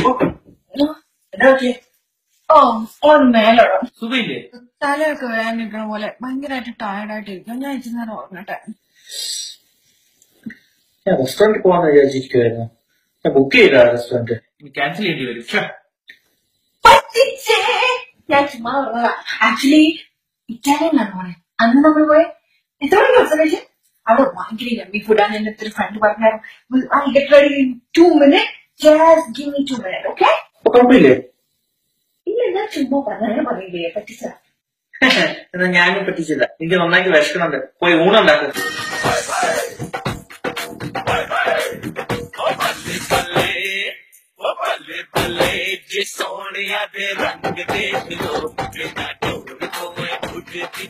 ഓ on മേലോടോ സുഖയില്ലേ? തലയൊക്കെ വേദനിക്കണ പോലെ ഭയങ്കരമായിട്ട് ടയർഡായിട്ട് ഇരിക്കും ഞാൻ ഇച്ചിരി നേരം ഉറങ്ങട്ടെ. ഞാൻ റെസ്റ്റോറന്റ് പോവാന്ന് വിചാരിച്ചിരിക്കുവായിരുന്നു. ഞാൻ ബുക്ക് ചെയ്ത റെസ്റ്റോറന്റ് ക്യാൻസൽ ചെയ്യേണ്ടി വരും. പറ്റിച്ചേ. ഞാൻ ചുമ്മാ പറഞ്ഞതാ ആക്ച്വലി ഇറ്റാലിയനാണ് പോണേ അന്ന് നമ്മൾ പോയ. എത്ര മണിക്ക് ഒബ്സർവേഷൻ അവിടെ ഭയങ്കര ഫുഡാണ് എന്റെ ഒരു ഫ്രണ്ട് പറഞ്ഞു I ready two minute just give me two minute okay കുഴപ്പമില്ലേ? ഇല്ല ഞാൻ ചുമ്മാ പറഞ്ഞു പറയില്ലേ പറ്റിച്ചതാ. എന്നാ ഞാനും പറ്റിച്ചില്ല എനിക്ക് നന്നായിട്ട് വിശക്കുന്നുണ്ട്. പോയി ഊണുണ്ടാക്കും സോണിയാ രംഗ് ദേശ ലോ ബിനാ ഡോർ കോയ ഉഠതി